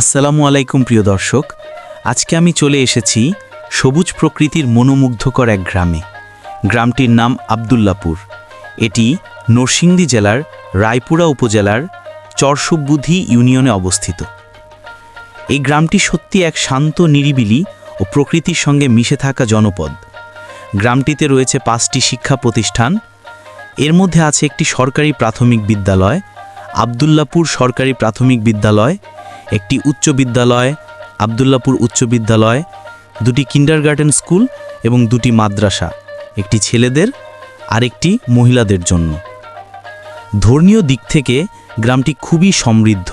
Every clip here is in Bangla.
আসসালামু আলাইকুম, প্রিয় দর্শক। আজকে আমি চলে এসেছি সবুজ প্রকৃতির মনোমুগ্ধকর এক গ্রামে। গ্রামটির নাম আবদুল্লাপুর। এটি নরসিংদী জেলার রায়পুরা উপজেলার চরসুবুদ্ধি ইউনিয়নে অবস্থিত। এই গ্রামটি সত্যি এক শান্ত, নিরিবিলি ও প্রকৃতির সঙ্গে মিশে থাকা জনপদ। গ্রামটিতে রয়েছে পাঁচটি শিক্ষা প্রতিষ্ঠান। এর মধ্যে আছে একটি সরকারি প্রাথমিক বিদ্যালয়, আবদুল্লাপুর সরকারি প্রাথমিক বিদ্যালয় একটি উচ্চ বিদ্যালয়, আবদুল্লাপুর উচ্চ বিদ্যালয়, দুটি কিন্ডারগার্টেন স্কুল এবং দুটি মাদ্রাসা, একটি ছেলেদের আরেকটি মহিলাদের জন্য। ধর্মীয় দিক থেকে গ্রামটি খুবই সমৃদ্ধ।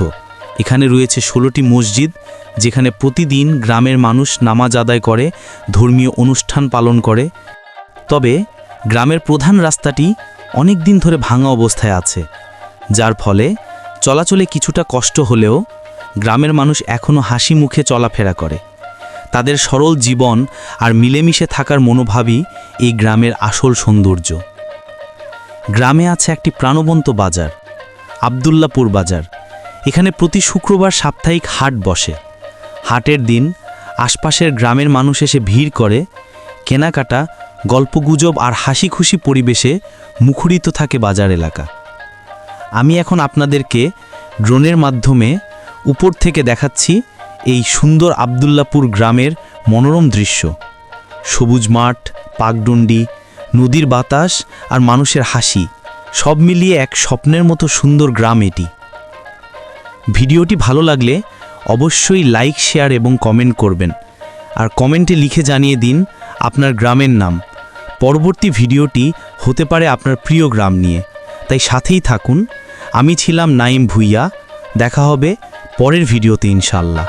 এখানে রয়েছে ষোলোটি মসজিদ, যেখানে প্রতিদিন গ্রামের মানুষ নামাজ আদায় করে, ধর্মীয় অনুষ্ঠান পালন করে। তবে গ্রামের প্রধান রাস্তাটি অনেক দিন ধরে ভাঙা অবস্থায় আছে, যার ফলে চলাচলে কিছুটা কষ্ট হলেও গ্রামের মানুষ এখনও হাসি মুখে চলাফেরা করে। তাদের সরল জীবন আর মিলেমিশে থাকার মনোভাবই এই গ্রামের আসল সৌন্দর্য। গ্রামে আছে একটি প্রাণবন্ত বাজার, আবদুল্লাপুর বাজার। এখানে প্রতি শুক্রবার সাপ্তাহিক হাট বসে। হাটের দিন আশপাশের গ্রামের মানুষ এসে ভিড় করে, কেনাকাটা, গল্পগুজব আর হাসি খুশি পরিবেশে মুখরিত থাকে বাজার এলাকা। আমি এখন আপনাদেরকে ড্রোনের মাধ্যমে উপর থেকে দেখাচ্ছি এই সুন্দর আবদুল্লাপুর গ্রামের মনোরম দৃশ্য। সবুজ মাঠ, পাকডুন্ডি, নদীর বাতাস আর মানুষের হাসি, সব মিলিয়ে এক স্বপ্নের মতো সুন্দর গ্রাম এটি। ভিডিওটি ভালো লাগলে অবশ্যই লাইক, শেয়ার এবং কমেন্ট করবেন। আর কমেন্টে লিখে জানিয়ে দিন আপনার গ্রামের নাম। পরবর্তী ভিডিওটি হতে পারে আপনার প্রিয় গ্রাম নিয়ে। তাই সাথেই থাকুন। আমি ছিলাম নাইম ভুইয়া। দেখা হবে পরের ভিডিওতে ইনশাল্লাহ